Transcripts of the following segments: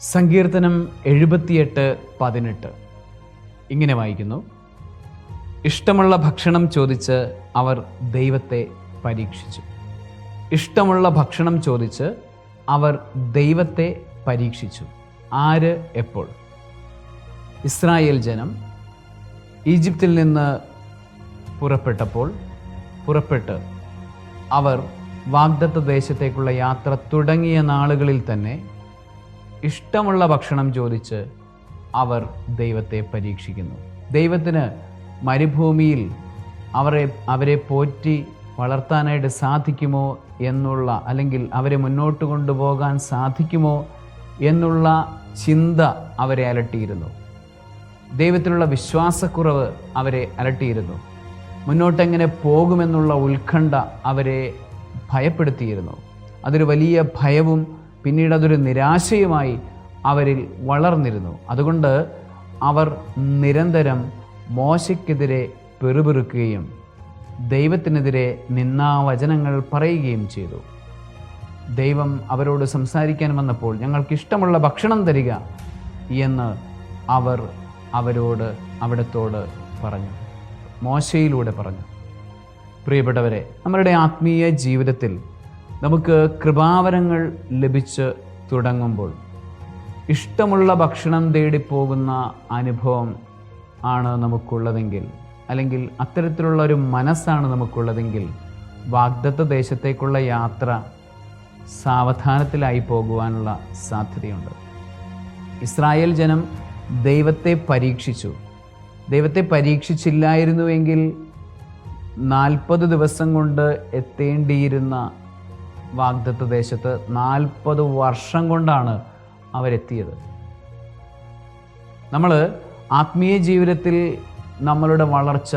സങ്കീർത്തനം എഴുപത്തിയെട്ട് പതിനെട്ട്. ഇങ്ങനെ വായിക്കുന്നു. ഇഷ്ടമുള്ള ഭക്ഷണം ചോദിച്ച് അവർ ദൈവത്തെ പരീക്ഷിച്ചു. ഇഷ്ടമുള്ള ഭക്ഷണം ചോദിച്ച് അവർ ദൈവത്തെ പരീക്ഷിച്ചു. ആര് എപ്പോൾ? ഇസ്രായേൽ ജനം ഈജിപ്തിൽ നിന്ന് പുറപ്പെട്ടപ്പോൾ പുറപ്പെട്ട് അവർ വാഗ്ദത്ത ദേശത്തേക്കുള്ള യാത്ര തുടങ്ങിയ നാളുകളിൽ തന്നെ ഇഷ്ടമുള്ള ഭക്ഷണം ചോദിച്ച് അവർ ദൈവത്തെ പരീക്ഷിക്കുന്നു. ദൈവത്തിന് മരുഭൂമിയിൽ അവരെ അവരെ പോറ്റി വളർത്താനായിട്ട് സാധിക്കുമോ എന്നുള്ള അല്ലെങ്കിൽ അവരെ മുന്നോട്ട് കൊണ്ടുപോകാൻ സാധിക്കുമോ എന്നുള്ള ചിന്ത അവരെ അലട്ടിയിരുന്നു. ദൈവത്തിലുള്ള വിശ്വാസക്കുറവ് അവരെ അലട്ടിയിരുന്നു. മുന്നോട്ടെങ്ങനെ പോകുമെന്നുള്ള ഉത്കണ്ഠ അവരെ ഭയപ്പെടുത്തിയിരുന്നു. അതൊരു വലിയ ഭയവും പിന്നീട് അതൊരു നിരാശയുമായി അവരിൽ വളർന്നിരുന്നു. അതുകൊണ്ട് അവർ നിരന്തരം മോശയ്ക്കെതിരെ പെറുപെറുക്കുകയും ദൈവത്തിനെതിരെ നിന്നാവചനങ്ങൾ പറയുകയും ചെയ്തു. ദൈവം അവരോട് സംസാരിക്കാൻ വന്നപ്പോൾ ഞങ്ങൾക്ക് ഇഷ്ടമുള്ള ഭക്ഷണം തരിക എന്ന് അവർ അവരോട് അവിടത്തോട് പറഞ്ഞു. മോശയിലൂടെ പറഞ്ഞു. പ്രിയപ്പെട്ടവരെ നമ്മളുടെ ആത്മീയ ജീവിതത്തിൽ നമുക്ക് കൃപാവരങ്ങൾ ലഭിച്ച് തുടങ്ങുമ്പോൾ ഇഷ്ടമുള്ള ഭക്ഷണം തേടിപ്പോകുന്ന അനുഭവം ആണ് നമുക്കുള്ളതെങ്കിൽ അല്ലെങ്കിൽ അത്തരത്തിലുള്ള ഒരു മനസ്സാണ് നമുക്കുള്ളതെങ്കിൽ വാഗ്ദത്ത ദേശത്തേക്കുള്ള യാത്ര സാവധാനത്തിലായി പോകുവാനുള്ള സാധ്യതയുണ്ട്. ഇസ്രായേൽ ജനം ദൈവത്തെ പരീക്ഷിച്ചു. ദൈവത്തെ പരീക്ഷിച്ചില്ലായിരുന്നുവെങ്കിൽ നാൽപ്പത് ദിവസം കൊണ്ട് എത്തേണ്ടിയിരുന്ന വാഗ്ദത്ത ദേശത്ത് നാൽപ്പത് വർഷം കൊണ്ടാണ് അവരെത്തിയത്. നമ്മൾ ആത്മീയ ജീവിതത്തിൽ നമ്മളുടെ വളർച്ച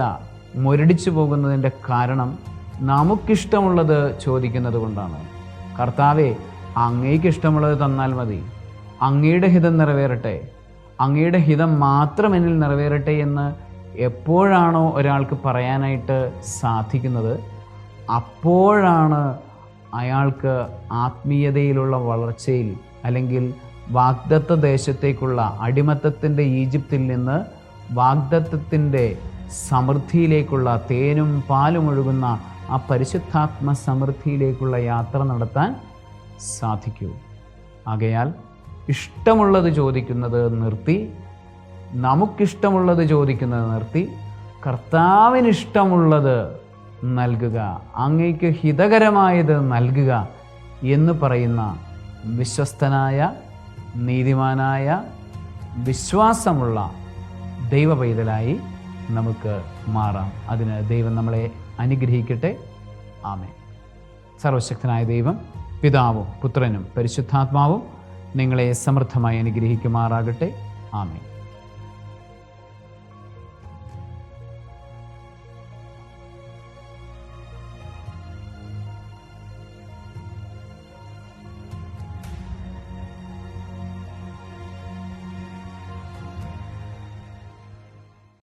മുരടിച്ചു പോകുന്നതിന്റെ കാരണം നമുക്കിഷ്ടമുള്ളത് ചോദിക്കുന്നത് കൊണ്ടാണ്. കർത്താവെ അങ്ങേക്ക് ഇഷ്ടമുള്ളത് തന്നാൽ മതി. അങ്ങയുടെ ഹിതം നിറവേറട്ടെ. അങ്ങയുടെ ഹിതം മാത്രം എന്നിൽ നിറവേറട്ടെ എന്ന് എപ്പോഴാണോ ഒരാൾക്ക് പറയാനായിട്ട് സാധിക്കുന്നത് അപ്പോഴാണ് അയാൾക്ക് ആത്മീയതയിലുള്ള വളർച്ചയിൽ അല്ലെങ്കിൽ വാഗ്ദത്ത ദേശത്തേക്കുള്ള അടിമത്തത്തിന്റെ ഈജിപ്തിൽ നിന്ന് വാഗ്ദത്തത്തിന്റെ സമൃദ്ധിയിലേക്കുള്ള തേനും പാലും ഒഴുകുന്ന ആ പരിശുദ്ധാത്മ സമൃദ്ധിയിലേക്കുള്ള യാത്ര നടത്താൻ സാധിക്കൂ. ആകയാൽ ഇഷ്ടമുള്ളത് ചോദിക്കുന്നത് നിർത്തി നമുക്കിഷ്ടമുള്ളത് ചോദിക്കുന്നത് നിർത്തി കർത്താവിന് ഇഷ്ടമുള്ളത് നൽകുക. അങ്ങയ്ക്ക് ഹിതകരമായത് നൽകുക എന്ന് പറയുന്ന വിശ്വസ്തനായ നീതിമാനായ വിശ്വാസമുള്ള ദൈവ പൈതലായി നമുക്ക് മാറാം. അതിന് ദൈവം നമ്മളെ അനുഗ്രഹിക്കട്ടെ. ആമേ സർവശക്തനായ ദൈവം പിതാവും പുത്രനും പരിശുദ്ധാത്മാവും നിങ്ങളെ സമൃദ്ധമായി അനുഗ്രഹിക്കുമാറാകട്ടെ. ആമേ